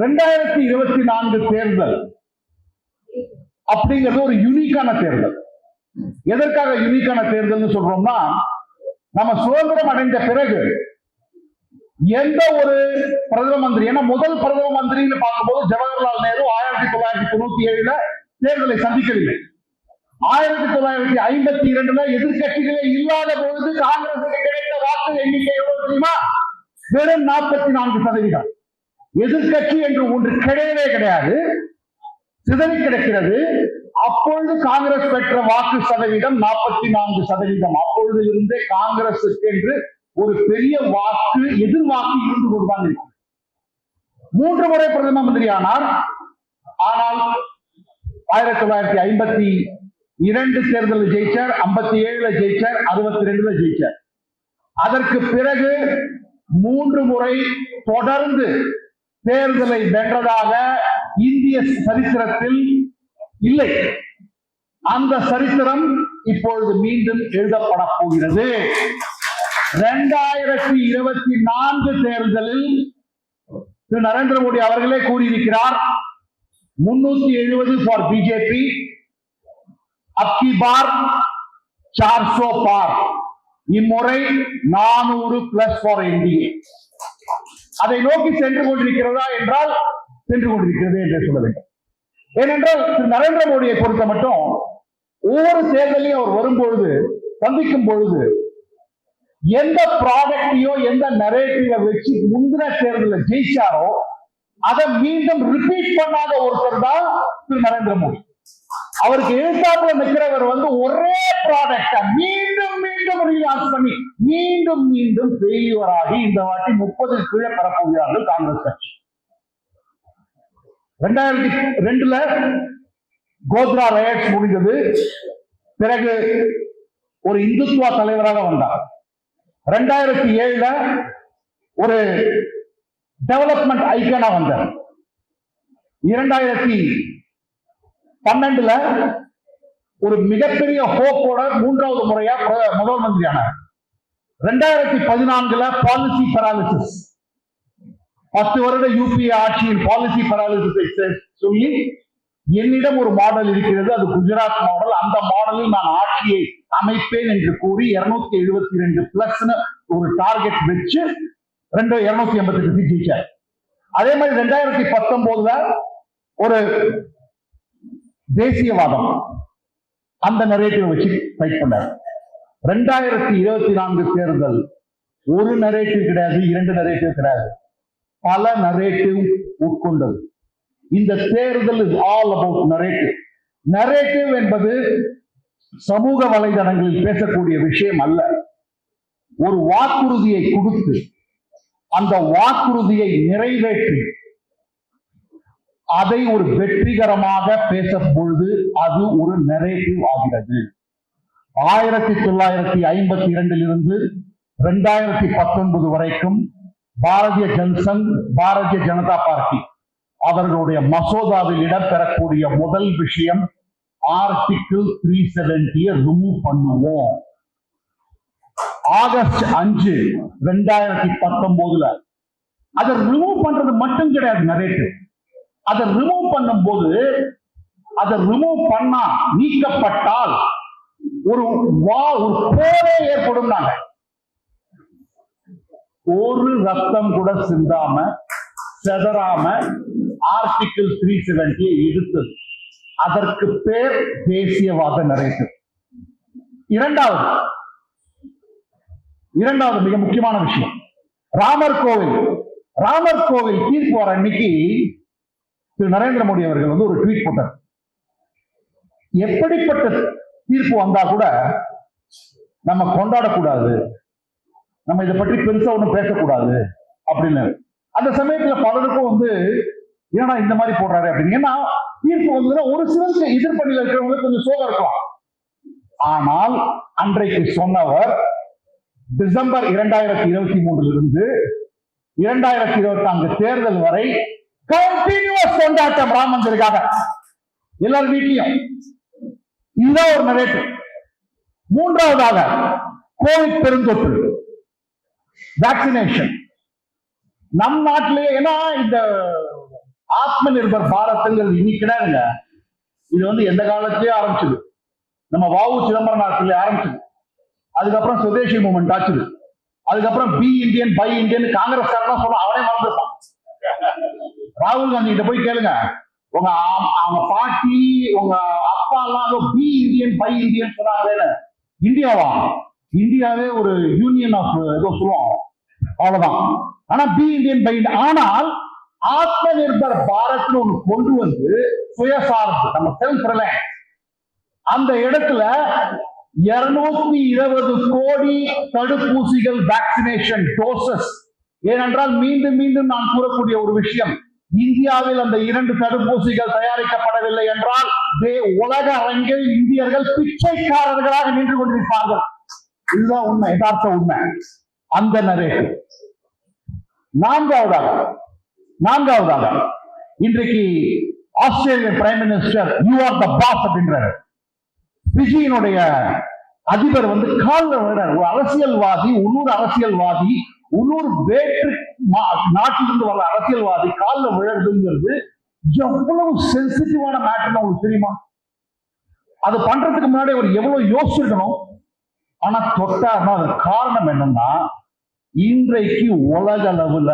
ரெண்டாயிரத்தி இருபத்தி நான்கு தேர்தல் அப்படிங்கிறது ஒரு யூனிக்கான தேர்தல். எதற்காக யூனிக்கான தேர்தல்னு சொல்றோம்னா நம்ம சுதந்திரம் அடைந்த பிறகு எந்த ஒரு பிரதம மந்திரி ஏன்னா முதல் பிரதம மந்திரின்னு பார்க்கும்போது ஜவஹர்லால் நேரு ஆயிரத்தி தொள்ளாயிரத்தி தொண்ணூத்தி ஏழுல தேர்தலை சந்திக்கவில்லை. ஆயிரத்தி தொள்ளாயிரத்தி ஐம்பத்தி இரண்டுல எதிர்கட்சிகளே இல்லாத பொழுது காங்கிரசுக்கு கிடைத்த வாக்கு எண்ணிக்கை எவ்வளவு தெரியுமா? வெறும் நாற்பத்தி நான்கு சதவீதம். எதிர்கட்சி என்று ஒன்று கிடையவே கிடையாது. சிதறி கிடக்கிறது. அப்பொழுது காங்கிரஸ் பெற்ற வாக்கு சதவீதம் நாற்பத்தி நான்கு சதவீதம். அப்பொழுது இருந்தே காங்கிரசுக்கு என்று ஒரு பெரிய வாக்கு எதிர்வாக்கு இருந்து கொண்டுதான் இருக்கு மூன்று முறை பிரதம மந்திரி ஆனார். ஆனால் ஆயிரத்தி தொள்ளாயிரத்தி ஐம்பத்தி இரண்டு தேர்தலில் ஜெயிச்சார் ஐம்பத்தி ஏழுல ஜெயிச்சார் அறுபத்தி ரெண்டுல ஜெயிச்சார். அதற்கு பிறகு மூன்று முறை தொடர்ந்து தேர்தலை வென்றதாக இந்திய சரித்திரத்தில் இல்லை. அந்த சரித்திரம் இப்பொழுது மீண்டும் எழுதப்பட போகிறது. இரண்டாயிரத்தி இருபத்தி நான்கு தேர்தலில் திரு நரேந்திர மோடி அவர்களே கூறியிருக்கிறார் முன்னூத்தி எழுபது ஃபார் பிஜேபி அப்கி பார் சார்சோ பார் இம்முறை நானூறு பிளஸ் ஃபார் என்டிஏ அதை நோக்கி சென்று கொண்டிருக்கிறதா என்றால் சென்று கொண்டிருக்கிறது என்று சொல்ல வேண்டும். ஏனென்றால் திரு நரேந்திர மோடியை பொறுத்த மட்டும் ஒவ்வொரு தேர்தலையும் அவர் வரும்பொழுது சந்திக்கும் பொழுது எந்த ப்ராடக்டையோ எந்த நரேட்டிவ வச்சு முந்தின தேர்தலில் ஜெயிச்சாரோ அதை மீண்டும் ரிப்பீட் பண்ணாத ஒருத்தர் தான் திரு நரேந்திர மோடி. அவருக்கு எழுத்தாப்புல நிற்கிறவர் வந்து ஒரே ப்ராடக்ட மீண்டும் மீண்டும் ரீலான்ச் பண்ணி மீண்டும் மீண்டும் பெரியவராகி இந்த வாட்டி முப்பது கீழே பெறப்போகிறார்கள் காங்கிரஸ் கட்சி. ரெண்டாயிரத்தி ரெண்டுல கோத்ரா ரயட்ஸ் முடிந்தது பிறகு ஒரு இந்துத்துவா தலைவராக வந்தார். ரெண்டாயிரத்தி ஏழுல ஒரு டெவலப்மெண்ட் ஐக்கனா வந்தார். இரண்டாயிரத்தி பன்னெண்டுல ஒரு மிகப்பெரிய ஹோப்போட மூன்றாவது முறையா முதல் மந்திரி ரெண்டாயிரத்தி பதினான்குல பாலிசி பராலிசிஸ் பத்து வருட யூபிஏ ஆட்சியின் பாலிசி பராலிசிஸை சொல்லி என்னிடம் ஒரு மாடல் இருக்கிறது அது குஜராத் மாடல் அந்த மாடலில் நான் ஆட்சியை அமைப்பேன் என்று கூறி இருநூத்தி எழுபத்தி ரெண்டு பிளஸ் ஒரு டார்கெட் வச்சு ரெண்டு இருநூத்தி எண்பத்தி எட்டு ஜெயிச்சார். அதே மாதிரி ரெண்டாயிரத்தி பத்தொன்பதுல ஒரு தேசியவாதம். அந்த நரேட்டிவ் வச்சு ஃபைட் பண்ணார். ரெண்டாயிரத்தி இருபத்தி நான்கு தேர்தல் ஒரு நரேட்டிவ் கிடையாது இரண்டு நரேட்டிவ் கிடையாது. பல நரேட்டிவ் உட்கொண்டது. இந்த தேர்தல் is all about narrative narrative என்பது சமூக வலைதளங்களில் பேசக்கூடிய விஷயம் அல்ல. ஒரு வாக்குறுதியை கொடுத்து அந்த வாக்குறுதியை நிறைவேற்றி அதை ஒரு வெற்றிகரமாக பேசும் பொழுது அது ஒரு நெரேட்டிவ் ஆகிறது. ஆயிரத்தி தொள்ளாயிரத்தி ஐம்பத்தி இரண்டில் இருந்து ரெண்டாயிரத்தி பத்தொன்பது வரைக்கும் பாரதிய ஜன்சங் பாரதிய ஜனதா பார்ட்டி அவர்களுடைய மசோதாவில் இடம்பெறக்கூடிய முதல் விஷயம் ஆர்டிகிள் த்ரீ செவன்டியை ரிமூவ் பண்ணுவோம். ஆகஸ்ட் அஞ்சு ரெண்டாயிரத்தி பத்தொன்பதுல அதை ரிமூவ் பண்றது மட்டும் கிடையாது நரேட்டிவ் அதை ரிமூவ் பண்ணும்போது அதை ரிமூவ் பண்ணா நீக்கப்பட்டால் ஒரு வா ஒரு போரே ஏற்படும் நாங்க ஒரு ரத்தம் கூட சிந்தாம செதறாம ஆர்டிகிள் த்ரீ செவன்டி எதிர்த்தது அதற்கு பேர் தேசியவாத நிறைவு இரண்டாவது இரண்டாவது மிக முக்கியமான விஷயம். ராமர் கோவில் ராமர் கோவில் தீர்ப்பு வர அன்னைக்கு திரு நரேந்திர மோடி அவர்கள் வந்து ஒரு ட்வீட் போட்டார். எப்படிப்பட்ட தீர்ப்பு வந்தா கூட நம்ம கொண்டாடக்கூடாது. நம்ம இதை பற்றி பெருசா ஒண்ணும் பேசக்கூடாது அப்படின்னு. அந்த சமயத்துல பலருக்கும் வந்து ஏன்னா இந்த மாதிரி போடுறாரு அப்படின்னு. ஏன்னா தீர்ப்பு வந்ததுன்னா ஒரு சிலருக்கு எதிர்ப்பணியில் இருக்கிறவங்களுக்கு கொஞ்சம் சோகம் இருக்கலாம். ஆனால் அன்றைக்கு சொன்னவர் டிசம்பர் இரண்டாயிரத்தி இருபத்தி மூன்றுல இருந்து இரண்டாயிரத்தி இருபத்தி நான்கு தேர்தல் வரை கண்டினியூஸ் கொண்டாட்டம் ராம் மந்திருக்காக எல்லார் வீட்லயும் இதுதான் ஒரு நரேட்டிவ் மூன்றாவதாக கோவிட் பெருந்தொற்று. வேக்சினேஷன் நம் நாட்டிலேயே ஏன்னா இந்த ஆத்ம நிர்பர் பாரத்துங்கிறது இன்னைக்கு கிடையாதுங்க. இது வந்து எந்த காலத்திலேயே ஆரம்பிச்சது. நம்ம வாவு சிதம்பரநாதத்துல ஆரம்பிச்சது. அதுக்கப்புறம் சுதேசி மூமெண்ட் ஆச்சுது. அதுக்கப்புறம் be Indian buy Indian Congress காரன் சொல்ல அவனே மறந்துருப்பான். ராகுல் காந்தி கிட்ட போய் கேளுங்க. உங்க அவங்க பாட்டி உங்க அப்பா எல்லாம் பி இந்தியன் பை இந்தியன் சொன்னாங்களே இந்தியாவா? இந்தியாவே ஒரு யூனியன் ஆஃப் ஏதோ சொல்லுவாங்க. அவ்வளவுதான். ஆனா பி இந்தியன் பை ஆனால் ஆத்ம நிர்பர் பாரத்னு ஒண்ணு கொண்டு வந்து சுயசார்பு நம்ம செல்ஃப் ரிலையன்ஸ் அந்த இடத்துல இருநூத்தி இருபது கோடி தடுப்பூசிகள் வேக்சினேஷன் டோசஸ் ஏனென்றால் மீண்டும் மீண்டும் நான் கூறக்கூடிய ஒரு விஷயம் இந்தியாவில் அந்த இரண்டு தடுப்பூசிகள் தயாரிக்கப்படவில்லை என்றால் வே- உலக அரங்கில் இந்தியர்கள் பிச்சைக்காரர்களாக நின்று கொண்டிருப்பார்கள். இதுதான் உண்மை யதார்த்த உண்மை. அந்த நரேட்டிவ் நான்காவதாக நான்காவதாக இன்றைக்கு ஆஸ்திரேலிய prime minister you are the boss அப்படின்றாரு. பிஜியினுடைய அதிபர் வந்து காலில் ஒரு அரசியல்வாதி உள்ளூர் அரசியல்வாதி உள்ளூர் வேற்று நாட்டிலிருந்து வர்ற அரசியல்வாதி காலில் விழுறதுங்கிறது எவ்வளவு சென்சிட்டிவான மேட்டர்னு உங்களுக்கு தெரியுமா? அது பண்றதுக்கு முன்னாடி அவர் எவ்வளவு யோசிச்சிருக்கணும்? ஆனா தொட்டார்னா அது காரணம் என்னன்னா இன்றைக்கு உலக அளவுல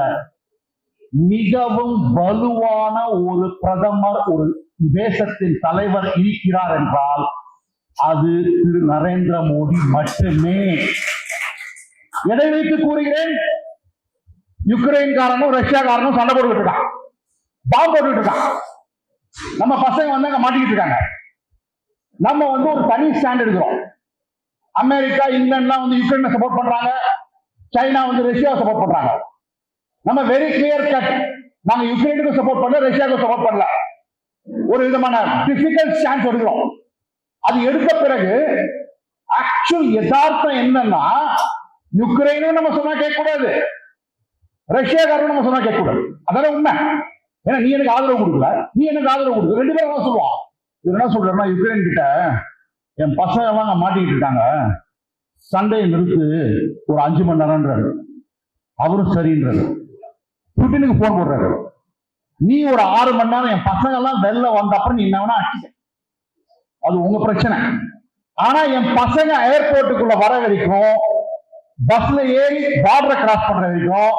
மிகவும் வலுவான ஒரு பிரதமர் ஒரு தேசத்தின் தலைவர் இருக்கிறார் என்றால் அது திரு நரேந்திர மோடி மட்டுமே. எதை வைத்து கூறுகிறேன்? யுக்ரைன்காரனும் ரஷ்யாக்காரனும் சண்டை போட்டுக்கிட்டு இருக்கான். பாம்பு போட்டுக்கிட்டு இருக்கான். நம்ம பசங்க வந்து அங்க மாட்டிக்கிட்டு இருக்காங்க. நம்ம வந்து ஒரு தனி ஸ்டாண்ட் எடுக்கிறோம் அமெரிக்கா இங்கிலாந்துலாம் வந்து யுக்ரைனை சப்போர்ட் பண்றாங்க. சைனா வந்து ரஷ்யாவை சப்போர்ட் பண்றாங்க. நம்ம வெரி கிளியர் கட் நாங்க யுக்ரைனுக்கு சப்போர்ட் பண்ணல ரஷ்யாவுக்கு சப்போர்ட் பண்ணல. ஒரு விதமான டிஃபிகல்ட் ஸ்டாண்ட் எடுக்கிறோம். அது எடுத்த பிறகு ஆக்சுவல் யதார்த்தம் என்னன்னா யுக்ரைனும் நம்ம சொன்னா கேட்கக்கூடாது. ரஷ்யாக்காரன் நம்ம சொன்னா கேட்க கூடாது உண்மை. ஏன்னா நீ எனக்கு ஆதரவு கொடுக்கல. நீ எனக்கு ஆதரவு கொடுக்கல ரெண்டு பேரும் தான் சொல்லுவான். இது என்ன சொல்றேன்னா யுக்ரைன் கிட்ட என் பசங்க எல்லாம் அங்கே மாட்டிக்கிட்டு இருக்காங்க. சண்டையை நிறுத்து ஒரு அஞ்சு மணி நேரம்ன்றாரு. அவரும் சரின்றாரு. புட்டினுக்கு போன் போடுறாரு. நீ ஒரு ஆறு மணி நேரம் என் பசங்க எல்லாம் வெளில வந்த அப்புறம் நீ என்ன வேணா அது உங்க பிரச்சனை. ஆனா என் பசங்க ஏர்போர்ட்டுக்குள்ள வர வரைக்கும் பஸ்ல ஏறி பார்டரை கிராஸ் பண்ற வரைக்கும்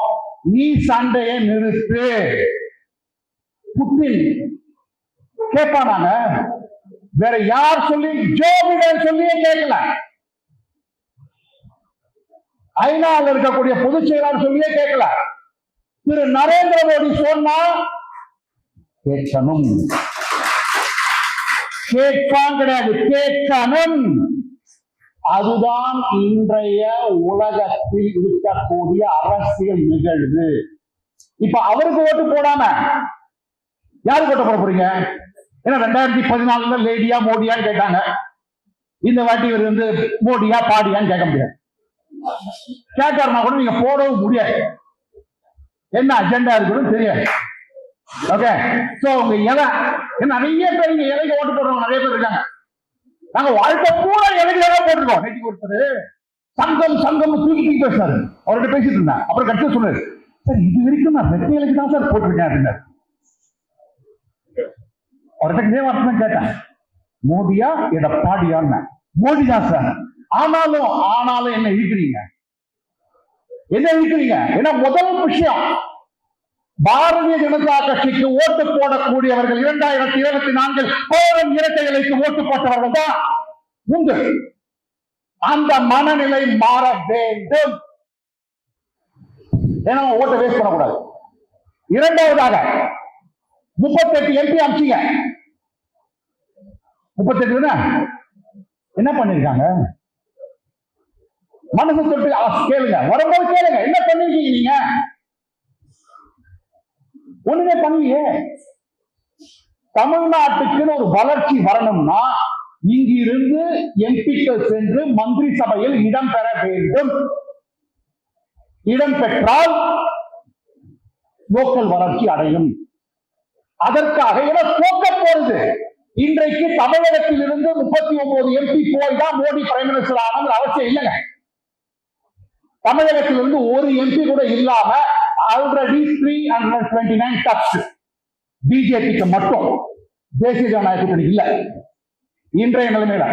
நீ சண்டையை நிறுத்து. புட்டின் கேட்பானாங்க வேற யார் சொல்லி ஜோ பிடன் சொல்லியே கேட்கல ஐநாவில் இருக்கக்கூடிய பொதுச் செயலாளர் சொல்லியே கேட்கல திரு நரேந்திர மோடி சொன்னா கேட்கணும். கேட்பான் கிடையாது கேட்கணும். அதுதான் இன்றைய உலகத்தில் இருக்கக்கூடிய அரசியல் நிகழ்வு. இப்ப அவருக்கு ஓட்டு போடாம யாருக்கு ஓட்டு போட போறீங்க? ஏன்னா ரெண்டாயிரத்தி பதினாலுல லேடியா மோடியான்னு கேட்டாங்க. இந்த வாட்டி இவர் வந்து மோடியா பாடியான்னு கேட்க முடியாது. கேட்டாருன்னா கூட நீங்க போடவும் முடியாது. என்ன அஜெண்டா இருக்குன்னு தெரியாது ஓகே சோ உங்க இலை நிறைய பேர் இங்க இலைக்கு ஓட்டு போடுறவங்க நிறைய பேர் இருக்காங்க. நாங்க வாழ்க்கை பூரா இலைக்கு தான் போட்டுருக்கோம்? நேற்று ஒருத்தர் சங்கம் சங்கம் தூக்கி தூக்கி பேசினாரு அவர்கிட்ட பேசிட்டு இருந்தேன். அப்புறம் கட்சி சொன்னாரு சார் இது வரைக்கும் நான் வெற்றிகளுக்கு தான் சார் போட்டிருக்கேன் அப்படின்னாரு. அவர்கிட்ட இதே வார்த்தை கேட்டேன். மோடியா எடப்பாடியான்னு மோடி தான் சார். ஆனாலும் ஆனாலும் என்ன இருக்கிறீங்க என்ன இருக்கிறீங்க ஏன்னா முதல் விஷயம் பாரதிய ஜனதா கட்சிக்கு ஓட்டு போடக்கூடியவர்கள் இரண்டாயிரத்தி இருபத்தி நான்கில் கோரம் இரட்டை இலைக்கு ஓட்டு போட்டவர்கள் தான் உங்கள் அந்த மனநிலை மாற வேண்டும். ஏன்னா ஓட்டை வேஸ்ட் பண்ணக்கூடாது. இரண்டாவதாக முப்பத்தெட்டு எம்பி அமிச்சிங்க. முப்பத்தெட்டு என்ன? பண்ணிருக்காங்க மனசு தொட்டு கேளுங்க. வரும்போது கேளுங்க. என்ன பண்ணிருக்கீங்க நீங்க? ஒண்ணுமே பண்ணலையே. தமிழ்நாட்டுக்குன்னு ஒரு வளர்ச்சி வரணும்னா இங்கிருந்து எம்பிக்கள் சென்று மந்திரி சபையில் இடம் பெற வேண்டும். இடம் பெற்றால் லோக்கல் வளர்ச்சி அடையும். அதற்காக ஏன்னா போக்க போறது. இன்றைக்கு தமிழகத்தில் இருந்து முப்பத்தி ஒன்பது எம்பி போய் தான் மோடி பிரைம் மினிஸ்டர் ஆகணுங்கிற அவசியம் இல்லைங்க. தமிழகத்திலிருந்து ஒரு எம்பி கூட இல்லாம already three hundred twenty nine dubs பிஜேபிக்கு மட்டும் தேசிய ஜனநாயக இல்லை இல்ல. இன்றைய நிலைமையில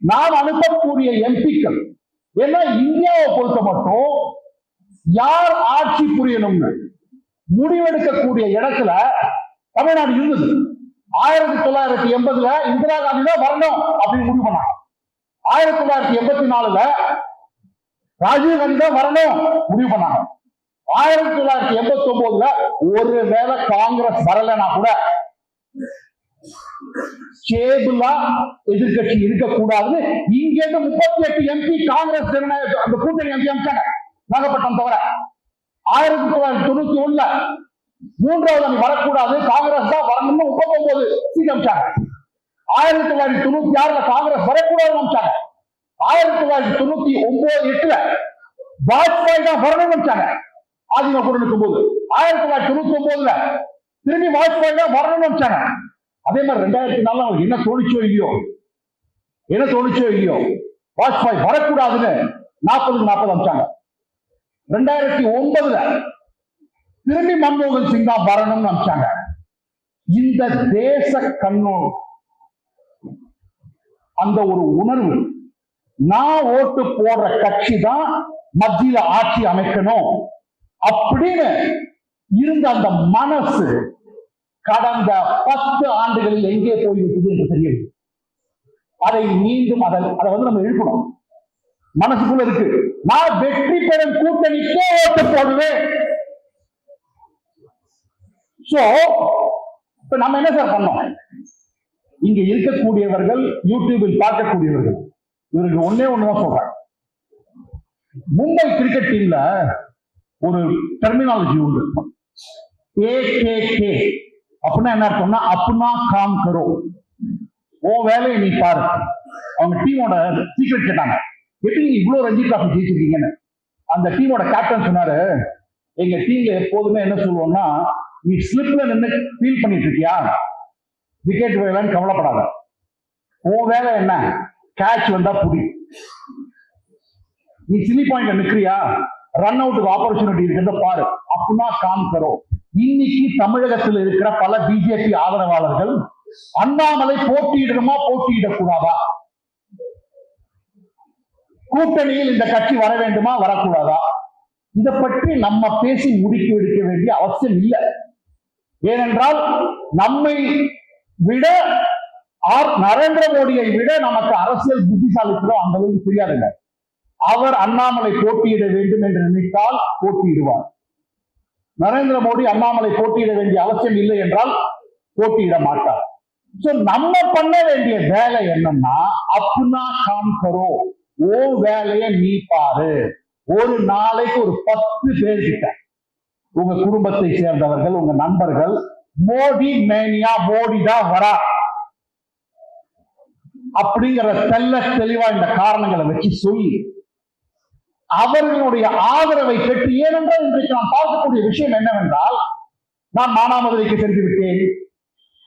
நாம் அனுப்பக்கூடிய எம்பிக்கள் ஏன்னா இந்தியாவை பொறுத்த மட்டும் யார் ஆட்சி புரியணும்னு முடிவெடுக்கக்கூடிய இடத்துல தமிழ்நாடு இருந்தது. ஆயிரத்தி தொள்ளாயிரத்தி எண்பதுல இந்திரா காந்தி தான் வரணும் அப்படின்னு முடிவு பண்ணாங்க. ஆயிரத்தி தொள்ளாயிரத்தி எண்பத்தி நாலுல ராஜீவ் காந்தி தான் வரணும். முடிவு பண்ணாங்க. ஆயிரத்தி தொள்ளாயிரத்தி எண்பத்தி ஒன்பதுல ஒரு வேளை காங்கிரஸ் வரலைன்னா கூட ஸ்டேபிளா எதிர்கட்சி இருக்கக்கூடாது இங்க இருந்து முப்பத்தி எட்டு எம்பி காங்கிரஸ் ஜனநாயக அந்த கூட்டணி எம்பி அமிச்சாங்க நாகப்பட்டினம் தவிர. ஆயிரத்தி தொள்ளாயிரத்தி தொண்ணூத்தி ஒண்ணுல மூன்றாவது அணி வரக்கூடாது காங்கிரஸ் தான் வரணும்னு முப்பத்தி ஒன்பது சீட் அமைச்சாங்க ஆயிரத்தி தொள்ளாயிரத்தி தொண்ணூத்தி ஆறுல காங்கிரஸ் வரக்கூடாதுன்னு அமிச்சாங்க ஆயிரத்தி தொள்ளாயிரத்தி தொண்ணூத்தி ஒன்பது எட்டுல வாஜ்பாய் தான் வரணும்னு நினைச்சாங்க. ஆதிம கூட இருக்கும் போது ஆயிரத்தி தொள்ளாயிரத்தி தொண்ணூத்தி ஒன்பதுல திரும்பி வாஜ்பாய் தான் வரணும்னு நினைச்சாங்க. அதே மாதிரி ரெண்டாயிரத்தி நாலுல அவங்களுக்கு என்ன தோணிச்சோ இல்லையோ? என்ன தோணிச்சோ இல்லையோ? வாஜ்பாய் வரக்கூடாதுன்னு நாற்பதுக்கு நாற்பது அமிச்சாங்க. ரெண்டாயிரத்தி ஒன்பதுல திரும்பி மன்மோகன் சிங் தான் வரணும்னு அமிச்சாங்க இந்த தேச கண்ணோடு அந்த ஒரு உணர்வு நான் ஓட்டு போடுற கட்சி தான் மத்தியில ஆட்சி அமைக்கணும். அப்படின்னு இருந்த அந்த மனசு கடந்த பத்து ஆண்டுகளில் எங்கே போய்விட்டது என்று தெரியவில்லை. அதை மீண்டும் அதை அதை வந்து நம்ம எழுப்பணும். மனசுக்குள்ள இருக்கு. நான் வெற்றி பெறும் கூட்டணிக்கே ஓட்டு போடுவேன். சோ இப்ப நம்ம என்ன சார் பண்ணோம்? இங்க இருக்கக்கூடியவர்கள் யூடியூபில் பார்க்கக்கூடியவர்கள். இவருக்கு ஒன்னே ஒண்ணுதான் சொல்றேன் மும்பை கிரிக்கெட் டீம்ல ஒரு டெர்மினாலஜி உண்டு. ஏகேகே அப்படின்னா என்ன அர்த்தம்னா அப்னா காம் கரோ. ஓ வேலையை நீ பாரு. அவங்க டீமோட சீக்ரெட் கேட்டாங்க. எப்படி நீங்க இவ்வளவு ரஞ்சி டிராஃபி ஜெயிச்சிருக்கீங்கன்னு. அந்த டீமோட கேப்டன் சொன்னாரு எங்க டீம்ல எப்போதுமே என்ன சொல்லுவோம்னா நீ ஸ்லிப்ல நின்று ஃபீல் பண்ணிட்டு இருக்கியா? விக்கெட் வேலைன்னு கவலைப்படாத. உன் வேலை என்ன? கேட்ச் வந்தா புடி. நீ சிலி பாயிண்ட் நிக்கிறியா? ரன் அவுட்டுக்கு ஆப்பர்ச்சுனிட்டி இருக்கிறத பாரு. அப்படின்னா காமிக்கிறோ இன்னைக்கு தமிழகத்தில் இருக்கிற பல பிஜேபி ஆதரவாளர்கள் அண்ணாமலை போட்டியிடணுமா போட்டியிடக்கூடாதா? கூட்டணியில் இந்த கட்சி வர வேண்டுமா வரக்கூடாதா? இதை பற்றி நம்ம பேசி முடிக்க எடுக்க வேண்டிய அவசியம் இல்லை. ஏனென்றால் நம்மை விட ஆர் நரேந்திர மோடியை விட நமக்கு அரசியல் புத்திசாலித்தனம் அந்த அளவுக்கு தெரியாதுங்க. அவர் அண்ணாமலை போட்டியிட வேண்டும் என்று நினைத்தால் போட்டியிடுவார். நரேந்திர மோடி அண்ணாமலை போட்டியிட வேண்டிய அவசியம் இல்லை என்றால் போட்டியிட மாட்டார். சோ நம்ம பண்ண வேண்டிய வேலை என்னன்னா அப்னா காண்கரோ ஓ வேலையை நீ பாரு. ஒரு நாளைக்கு ஒரு பத்து பேர்கிட்ட உங்க குடும்பத்தை சேர்ந்தவர்கள் உங்க நண்பர்கள் மோடி மேனியா மோடி தான் வரா. அப்படிங்கிற தெல்ல தெளிவா இந்த காரணங்களை வச்சு சொல்லி அவர்களுடைய ஆதரவை பெற்று ஏனென்றால் இன்றைக்கு நான் பார்க்கக்கூடிய விஷயம் என்னவென்றால் நான் மானாமதுரைக்கு சென்று விட்டேன்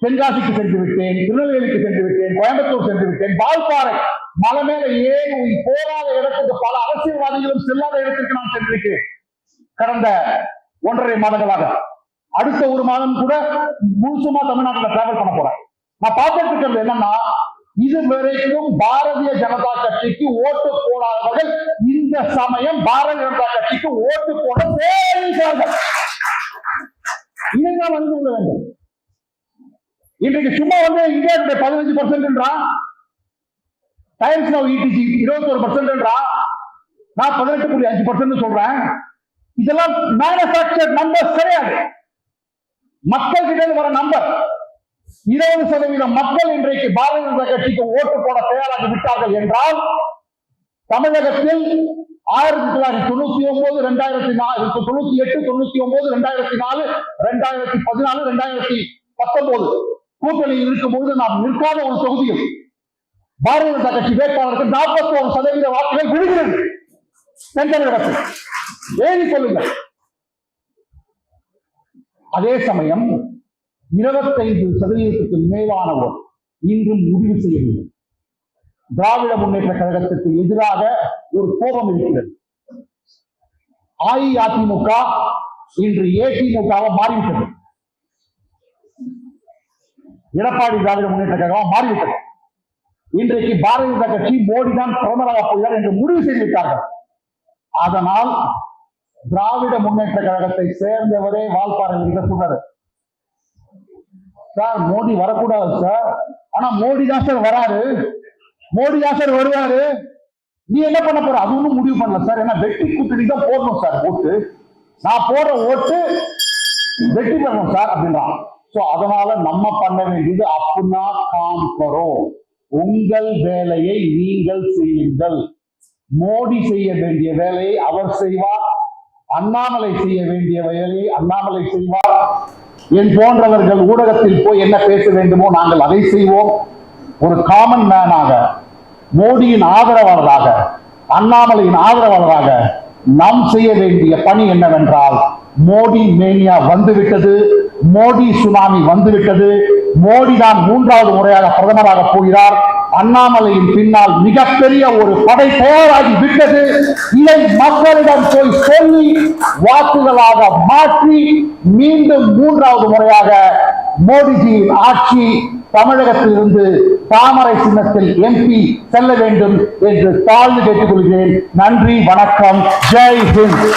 தென்காசிக்கு சென்று விட்டேன் திருநெல்வேலிக்கு சென்று விட்டேன் கோயம்புத்தூர் சென்று விட்டேன் வால்பாறை மலை மேல ஏறி போராத இடத்துக்கு பல அரசியல்வாதிகளும் செல்லாத இடத்திற்கு நான் சென்றிருக்கிறேன். கடந்த ஒன்றரை மாதங்களாக. அடுத்த ஒரு மாதம் கூட முழுசுமா தமிழ்நாட்டில் டிராவல் பண்ண போறேன். நான் பார்த்துட்டு இருக்கிறது என்னன்னா இது வரைக்கும் பாரதிய ஜனதா கட்சிக்கு ஓட்டு போடாதவர்கள் இந்த சமயம் பாரதிய ஜனதா கட்சிக்கு ஓட்டு போட தேவைப்பார்கள் இதுதான் வந்து கொள்ள வேண்டும். இன்றைக்கு சும்மா வந்து இங்கே பதினஞ்சு பர்சன்ட்ன்றான் டைம்ஸ் நவ் இடிஜி இருபத்தொரு பர்சன்ட்ன்றா நான் பதினெட்டு புள்ளி அஞ்சு பர்சன்ட் சொல்றேன். இதெல்லாம் மேனுபேக்சர் நம்பர் கிடையாது. மக்கள் கிட்ட வர நம்பர் இருபது சதவீதம் மக்கள் இன்றைக்கு பாரதிய ஜனதா கட்சிக்கு ஓட்டு போட தயாராகி விட்டார்கள் என்றால் தமிழகத்தில் ஆயிரத்தி தொள்ளாயிரத்தி தொண்ணூத்தி ஒன்பது ரெண்டாயிரத்தி நாலு தொண்ணூத்தி எட்டு தொண்ணூத்தி ஒன்பது ரெண்டாயிரத்தி நாலு ரெண்டாயிரத்தி பதினாலு ரெண்டாயிரத்தி பத்தொன்பது. கூட்டணியில் இருக்கும்போது நாம் நிற்காத ஒரு தொகுதியில் பாரதிய ஜனதா கட்சி வேட்பாளருக்கு நாற்பத்தி ஒரு சதவீத வாக்குகள் விழுகிறது. தென் தமிழகத்தில் எழுதி அதே சமயம் இருபத்தைந்து சதவீதத்துக்கு மேலானவர் இன்றும் முடிவு செய்யவில்லை. திராவிட முன்னேற்ற கழகத்திற்கு எதிராக ஒரு கோபம் இருக்கிறது. அஇஅதிமுக இன்று ஏடிமுகவை மாறிவிட்டது. எடப்பாடி திராவிட முன்னேற்ற கழகம் மாறிவிட்டது. இன்றைக்கு பாரதிய ஜனதா கட்சி மோடி தான் பிரதமராக போகிறார் என்று முடிவு செய்துவிட்டார்கள். அதனால் திராவிட முன்னேற்ற கழகத்தை சேர்ந்தவரே வால்பாறை என்று சொன்னார் சார் மோடி வரக்கூடாது சார். ஆனா மோடி தான் சார் வராரு. மோடி தான் சார் வருவாரு. நீ என்ன பண்ண போற? அது ஒன்றும் முடிவு பண்ணல சார். ஏன்னா வெட்டி கூட்டணி தான் போடணும் சார் ஓட்டு. நான் போடுற ஓட்டு வெற்றி பெறணும் சார் அப்படின்றான். சோ அதனால நம்ம பண்ண வேண்டியது அப்புன்னா காம் உங்கள் வேலையை நீங்கள் செய்யுங்கள். மோடி செய்ய வேண்டிய வேலையை அவர் செய்வார். அண்ணாமலை செய்ய வேண்டிய வேலையை அண்ணாமலை செய்வார். என் போன்றவர்கள் ஊடகத்தில் போய் என்ன பேச வேண்டுமோ நாங்கள் அதை செய்வோம். ஒரு காமன் மேனாக மோடியின் ஆதரவாளராக அண்ணாமலையின் ஆதரவாளராக நாம் செய்ய வேண்டிய பணி என்னவென்றால் மோடி மேனியா வந்துவிட்டது மோடி சுனாமி வந்துவிட்டது மோடி தான் மூன்றாவது முறையாக பிரதமராக போகிறார். அண்ணாமலையின் பின்னால் மிகப்பெரிய ஒரு படை தயாராகி விட்டது. இதை மக்களிடம் போய் சொல்லி வாக்குகளாக மாற்றி மீண்டும் மூன்றாவது முறையாக மோடிஜியின் ஆட்சி தமிழகத்திலிருந்து தாமரை சின்னத்தில் எம்பி செல்ல வேண்டும் என்று தாழ்ந்து கேட்டுக்கொள்கிறேன். நன்றி வணக்கம். ஜெய் ஹிந்த்.